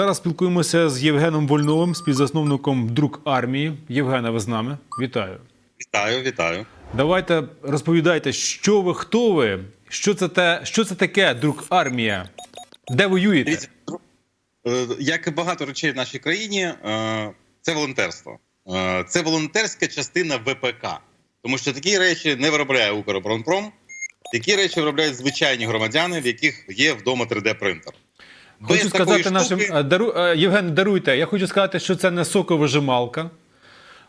Зараз спілкуємося з Євгеном Вольновим, співзасновником Друк армії. Євгена, ви з нами? Вітаю. Вітаю, вітаю. Давайте розповідайте, що ви, хто ви, що це те, що це таке Друк армія? Де воюєте? Е, як і багато речей в нашій країні, е, це волонтерство. Е, Це волонтерська частина ВПК. Тому що такі речі не виробляє Укроборонпром, такі речі виробляють звичайні громадяни, в яких є вдома 3D-принтер. Хочу Без сказати нашим штуки- е, дару, е, Євген, даруйте. Я хочу сказати, що це не соковижималка.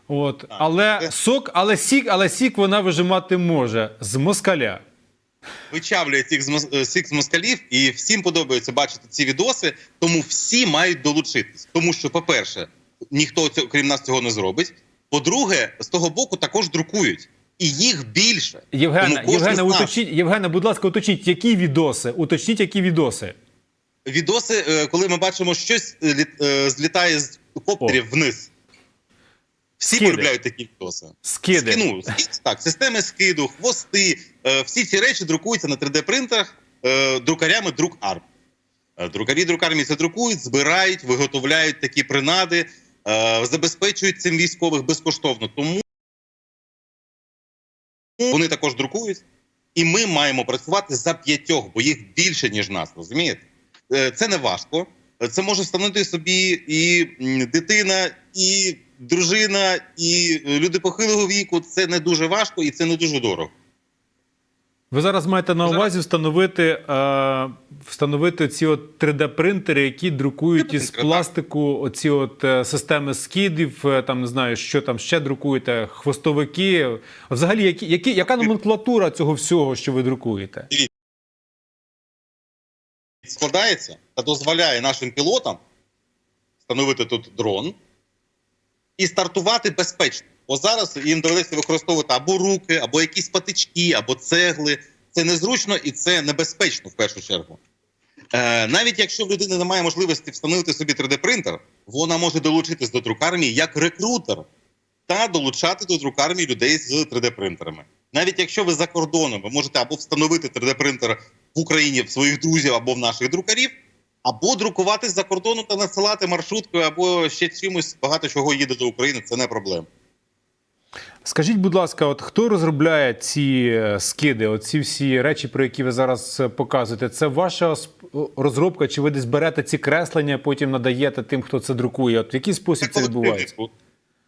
От, але це- сок, але сік, але сік вона вижимати може з москаля. вичавлює цих з мос- е, з москалів, і всім подобається бачити ці відоси, тому всі мають долучитись. Тому що, по-перше, ніхто цього, крім нас цього не зробить. По-друге, з того боку також друкують. І їх більше. Євгена, Євгена, уточніть, Євгена, будь ласка, уточніть, які відоси? Уточніть, які відоси. Відоси, е, коли ми бачимо, щось е, е, злітає з коптерів вниз. Всі Скиди. виробляють такі відоси. Скиди. Скину, ски- так, системи скиду, хвости. Всі ці речі друкуються на 3D-принтерах е, друкарями друк-арм. Е, Друкарі друкармії це друкують, збирають, виготовляють такі принади, забезпечують цим військових безкоштовно. Тому вони також друкують, і ми маємо працювати за п'ятьох, бо їх більше, ніж нас, розумієте? Е, Це не важко. Це може встановити собі і дитина, і дружина, і е, люди похилого віку. Це не дуже важко і це не дуже дорого. Ви зараз маєте на увазі встановити, е, встановити ці от 3D-принтери, які друкують із пластику оці от е, системи скидів, е, там не знаю, що там ще друкуєте, хвостовики. Взагалі, які, які, яка номенклатура цього всього, що ви друкуєте? Складається та дозволяє нашим пілотам встановити тут дрон і стартувати безпечно. Бо зараз їм доведеться використовувати або руки, або якісь патички, або цегли. Це незручно і це небезпечно в першу чергу. Е, навіть якщо в людини немає можливості встановити собі 3D-принтер, вона може долучитись до друкармії як рекрутер та долучати до друкармії людей з 3D-принтерами. Навіть якщо ви за кордоном, ви можете або встановити 3D-принтер в Україні в своїх друзів або в наших друкарів, або друкувати з-за кордону та надсилати маршруткою, або ще чимось багато чого їде до України. Це не проблема. Скажіть, будь ласка, от хто розробляє ці е, скиди, оці всі речі, про які ви зараз показуєте? Це ваша розробка, чи ви десь берете ці креслення, потім надаєте тим, хто це друкує? От в який спосіб це колективний відбувається? труд.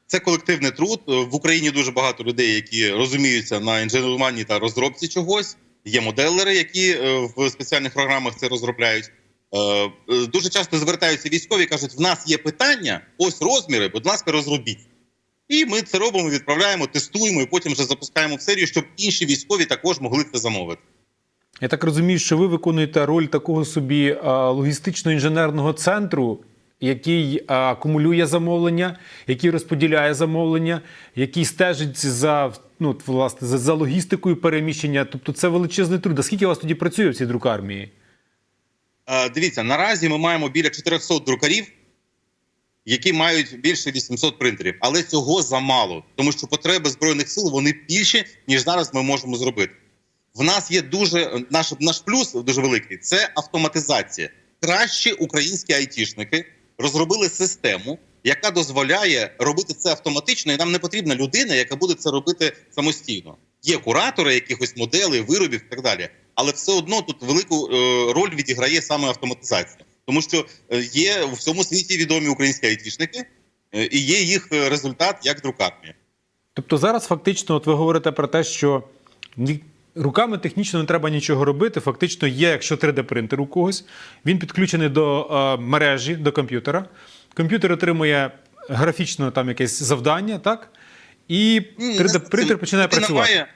Це колективний труд. Е, В Україні дуже багато людей, які розуміються на інженеруванні та розробці чогось. Є моделери, які е, в спеціальних програмах це розробляють. Е, е, Дуже часто звертаються військові кажуть: в нас є питання, ось розміри, будь ласка, розробіть. І ми це робимо, відправляємо, тестуємо і потім вже запускаємо в серію, щоб інші військові також могли це замовити. Я так розумію, що ви виконуєте роль такого собі логістично-інженерного центру, який акумулює замовлення, який розподіляє замовлення, який стежить за ну власне за, за логістикою переміщення. Тобто це величезний труд. А скільки у вас тоді працює в цій друкармії? Е, Дивіться, наразі ми маємо біля 400 друкарів, які мають більше 800 принтерів, але цього замало, тому що потреби збройних сил вони більші, ніж зараз ми можемо зробити. В нас є дуже наш, наш плюс дуже великий це автоматизація. Кращі українські айтішники розробили систему, яка дозволяє робити це автоматично, і нам не потрібна людина, яка буде це робити самостійно. Є куратори якихось моделей, виробів і так далі. Але все одно тут велику е, роль відіграє саме автоматизація, тому що е, є у всьому світі відомі українські айтішники, е, і є їх результат як друкармія. Тобто зараз фактично, от ви говорите про те, що руками технічно не треба нічого робити. Фактично є, якщо 3D-принтер у когось, він підключений до мережі, до комп'ютера. Комп'ютер отримує графічно там якесь завдання, так? І 3D-принтер починає людина працювати. Має,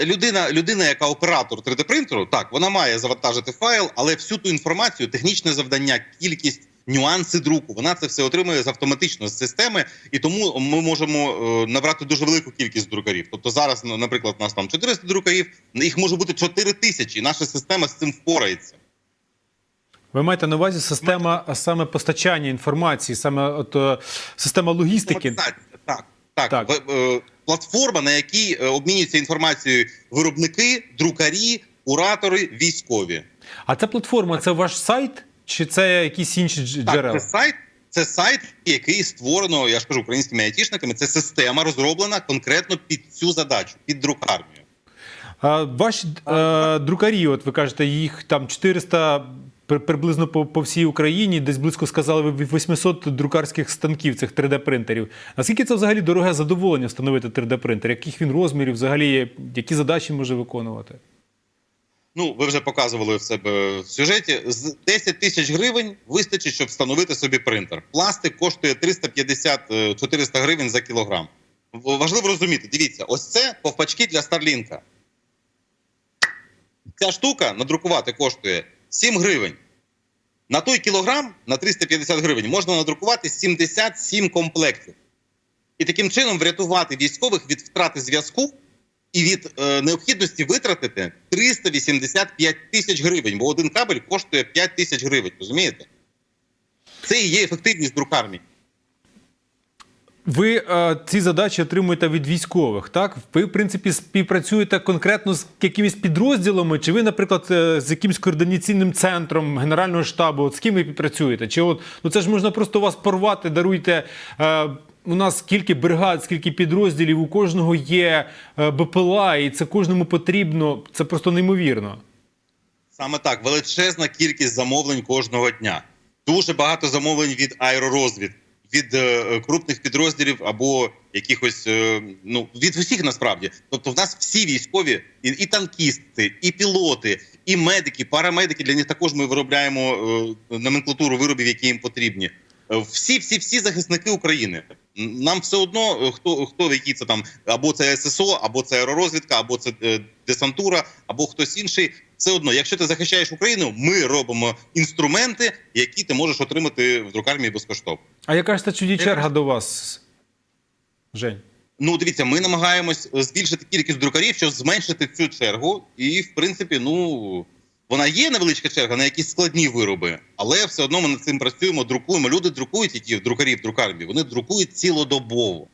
людина, людина, яка оператор 3D-принтеру, так, вона має завантажити файл, але всю ту інформацію, технічне завдання, кількість, нюанси друку, вона це все отримує з автоматично з системи, і тому ми можемо е, набрати дуже велику кількість друкарів. Тобто зараз, ну, наприклад, у нас там 400 друкарів, їх може бути 4 тисячі, і наша система з цим впорається. Ви маєте на увазі система а саме постачання інформації, саме от, е, система логістики. Так, так. Так. Е, платформа, на якій е, обмінюються інформацією виробники, друкарі, куратори, військові. А ця платформа це ваш сайт? чи це якісь інші дж- Так, джерела? це сайт, це сайт, який створено, я ж кажу, українськими айтішниками. Це система розроблена конкретно під цю задачу, під друкарню. А, ваші е, друкарі, от ви кажете, їх там 400 при- приблизно по, по всій Україні, десь близько сказали ви 800 друкарських станків цих 3D-принтерів. Наскільки це взагалі дороге задоволення встановити 3D-принтер? Яких він розмірів, взагалі, які задачі може виконувати? Ну, ви вже показували в себе в сюжеті. З 10 тисяч гривень вистачить, щоб встановити собі принтер. Пластик коштує 350-400 гривень за кілограм. Важливо розуміти, дивіться, ось це ковпачки для Старлінка. Ця штука надрукувати коштує 7 гривень. На той кілограм на 350 гривень можна надрукувати 77 комплектів. І таким чином врятувати військових від втрати зв'язку і від е, необхідності витратити 385 тисяч гривень, бо один кабель коштує 5 тисяч гривень. Розумієте? Це і є ефективність друкарні. Ви е, ці задачі отримуєте від військових, так? Ви, в принципі, співпрацюєте конкретно з якимись підрозділами, чи ви, наприклад, е, з якимсь координаційним центром Генерального штабу, от з ким ви співпрацюєте? Чи от ну це ж можна просто вас порвати, даруйте. Е, у нас скільки бригад, скільки підрозділів, у кожного є е, БПЛА, і це кожному потрібно. Це просто неймовірно. Саме так, величезна кількість замовлень кожного дня. Дуже багато замовлень від аеророзвід, від е, крупних підрозділів або якихось, е, ну від усіх насправді. Тобто, в нас всі військові, і, і танкісти, і пілоти, і медики, парамедики. Для них також ми виробляємо е, номенклатуру виробів, які їм потрібні. Всі, всі, всі захисники України. Нам все одно, хто хто який це там, або це ССО, або це аеророзвідка, або це десантура, або хтось інший. Все одно, якщо ти захищаєш Україну, ми робимо інструменти, які ти можеш отримати в друкармії безкоштовно. А яка ж та чуді черга до вас, Жень? Ну, дивіться, ми намагаємось збільшити кількість друкарів, щоб зменшити цю чергу. І, в принципі, ну вона є невеличка черга на якісь складні вироби, але все одно ми над цим працюємо, друкуємо. Люди друкують, які друкарі в друкармії, вони друкують цілодобово.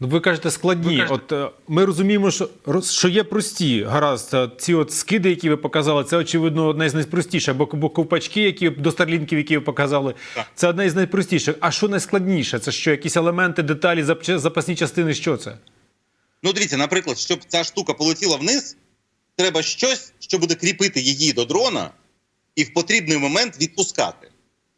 Ну, ви кажете складні. Ви кажете- От е, ми розуміємо, що що є прості. Гаразд, ці от скиди, які ви показали, це очевидно одне з найпростіших. Бо, бо ковпачки, які до старлінків, які ви показали, Так. це одне з найпростіших. А що найскладніше? Це що, якісь елементи, деталі, запасні частини? Що це? Ну, дивіться, наприклад, щоб ця штука полетіла вниз, треба щось, що буде кріпити її до дрона і в потрібний момент відпускати.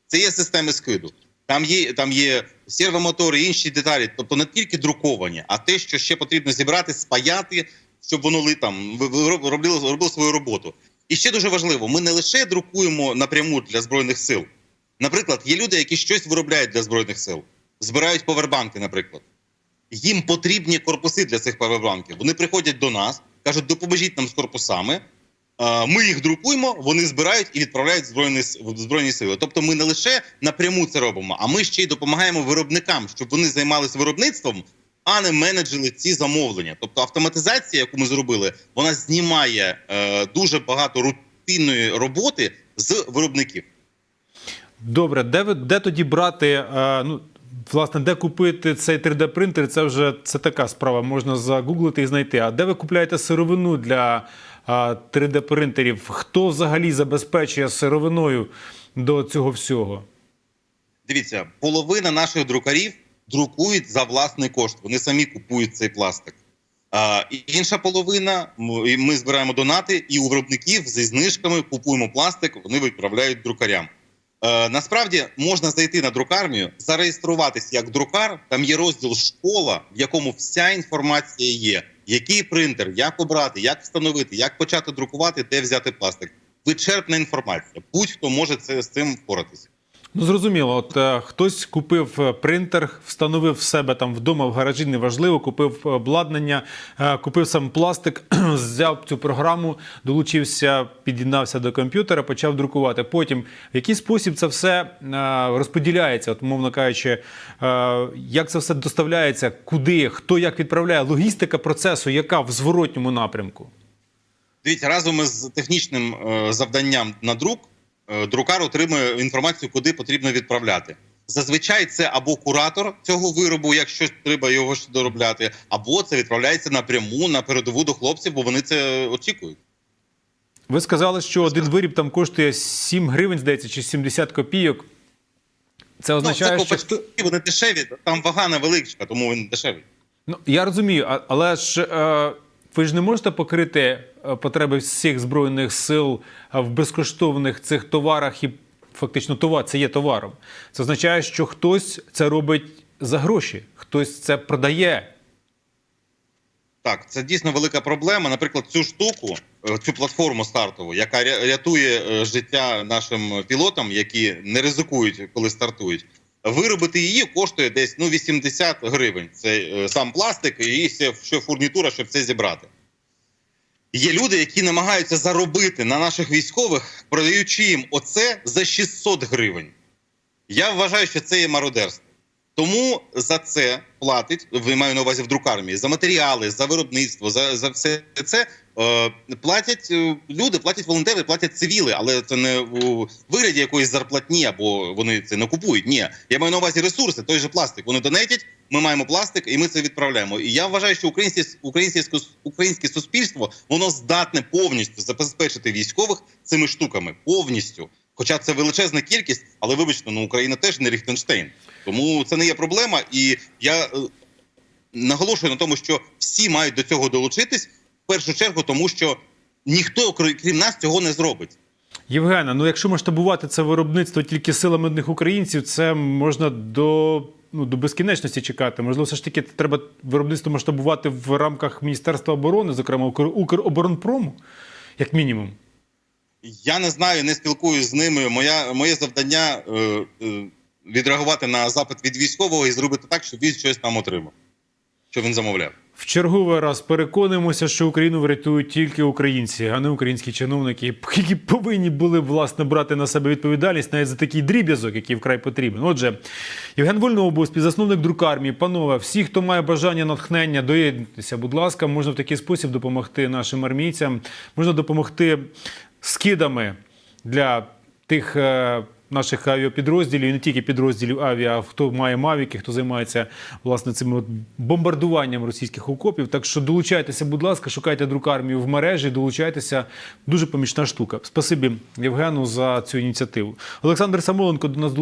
Це є системи скиду. Там є, там є сервомотори, інші деталі, тобто не тільки друковані, а те, що ще потрібно зібрати, спаяти, щоб воно ли там робило, робило свою роботу. І ще дуже важливо: ми не лише друкуємо напряму для збройних сил. Наприклад, є люди, які щось виробляють для збройних сил, збирають повербанки, наприклад їм потрібні корпуси для цих павербанків. Вони приходять до нас, кажуть, допоможіть нам з корпусами. Ми їх друкуємо, вони збирають і відправляють в збройні, в збройні сили. Тобто, ми не лише напряму це робимо, а ми ще й допомагаємо виробникам, щоб вони займалися виробництвом, а не менеджили ці замовлення. Тобто, автоматизація, яку ми зробили, вона знімає е, дуже багато рутинної роботи з виробників. Добре, де ви де тоді брати? Е, ну, власне, де купити цей 3D-принтер? Це вже це така справа. Можна загуглити і знайти. А де ви купляєте сировину для е, 3D-принтерів? Хто взагалі забезпечує сировиною до цього всього? Дивіться, половина наших друкарів друкують за власний кошт. Вони самі купують цей пластик. А, інша половина ми збираємо донати, і у виробників зі знижками купуємо пластик, вони відправляють друкарям. Е, насправді можна зайти на друкармію, зареєструватись як друкар. Там є розділ школа, в якому вся інформація є. Який принтер, як обрати, як встановити, як почати друкувати, де взяти пластик. Вичерпна інформація. Будь-хто може це з цим впоратися. Ну, зрозуміло, от е, хтось купив е, принтер, встановив в себе там вдома в гаражі, неважливо, купив обладнання, е, купив сам пластик, взяв цю програму, долучився, під'єднався до комп'ютера, почав друкувати. Потім в який спосіб це все е, розподіляється, от, мовно кажучи, е, як це все доставляється, куди, хто як відправляє, логістика процесу, яка в зворотньому напрямку. Дивіться, разом із технічним е, завданням на друк, друкар отримує інформацію, куди потрібно відправляти. Зазвичай це або куратор цього виробу, якщо треба його ще доробляти, або це відправляється напряму на передову до хлопців, бо вони це очікують. Ви сказали, що один виріб там коштує 7 гривень, здається, чи 70 копійок. Це означає, ну, що це ковпачки, вони дешеві, там вага невеличка, тому він дешевий. Ну, я розумію, але ж е, ви ж не можете покрити е, потреби всіх збройних сил е, в безкоштовних цих товарах і фактично товар це є товаром. Це означає, що хтось це робить за гроші, хтось це продає. Так, це дійсно велика проблема. Наприклад, цю штуку, е, цю платформу стартову, яка рятує життя нашим пілотам, які не ризикують, коли стартують. Виробити її коштує десь ну 80 гривень. Це е, сам пластик і ще, фурнітура, щоб це зібрати. Є люди, які намагаються заробити на наших військових, продаючи їм оце за 600 гривень. Я вважаю, що це є мародерство. Тому за це платить, ви маю на увазі в друкармії, за матеріали, за виробництво, за, за все це е, платять е, люди, платять волонтери, платять цивіли, але це не у вигляді якоїсь зарплатні, або вони це не купують. Ні, я маю на увазі ресурси, той же пластик. Вони донетять, ми маємо пластик, і ми це відправляємо. І я вважаю, що українське українське, українське суспільство воно здатне повністю забезпечити військових цими штуками повністю. Хоча це величезна кількість, але вибачте, ну Україна теж не Ріхтенштейн. Тому це не є проблема. І я е, наголошую на тому, що всі мають до цього долучитись в першу чергу, тому що ніхто, крім нас, цього не зробить. Євгена, ну якщо масштабувати це виробництво тільки силами одних українців, це можна до, ну, до безкінечності чекати. Можливо, все ж таки треба виробництво масштабувати в рамках Міністерства оборони, зокрема Укр- Укроборонпрому, як мінімум. Я не знаю, не спілкуюсь з ними. Моя моє завдання е, е, відреагувати на запит від військового і зробити так, щоб він щось там отримав, що він замовляв. В черговий раз переконуємося, що Україну врятують тільки українці, а не українські чиновники, які повинні були власне брати на себе відповідальність навіть за такий дріб'язок, який вкрай потрібен. Отже, Євген Вольнобу, співзасновник друкармії, панове, всі, хто має бажання натхнення, доєднуйтеся, будь ласка, можна в такий спосіб допомогти нашим армійцям, можна допомогти скидами для тих. Наших авіапідрозділів, і не тільки підрозділів авіа, хто має мавіки, хто займається власне цим от бомбардуванням російських окопів. Так що долучайтеся, будь ласка, шукайте друкармію в мережі, долучайтеся. Дуже помічна штука. Спасибі Євгену за цю ініціативу. Олександр Самоленко до нас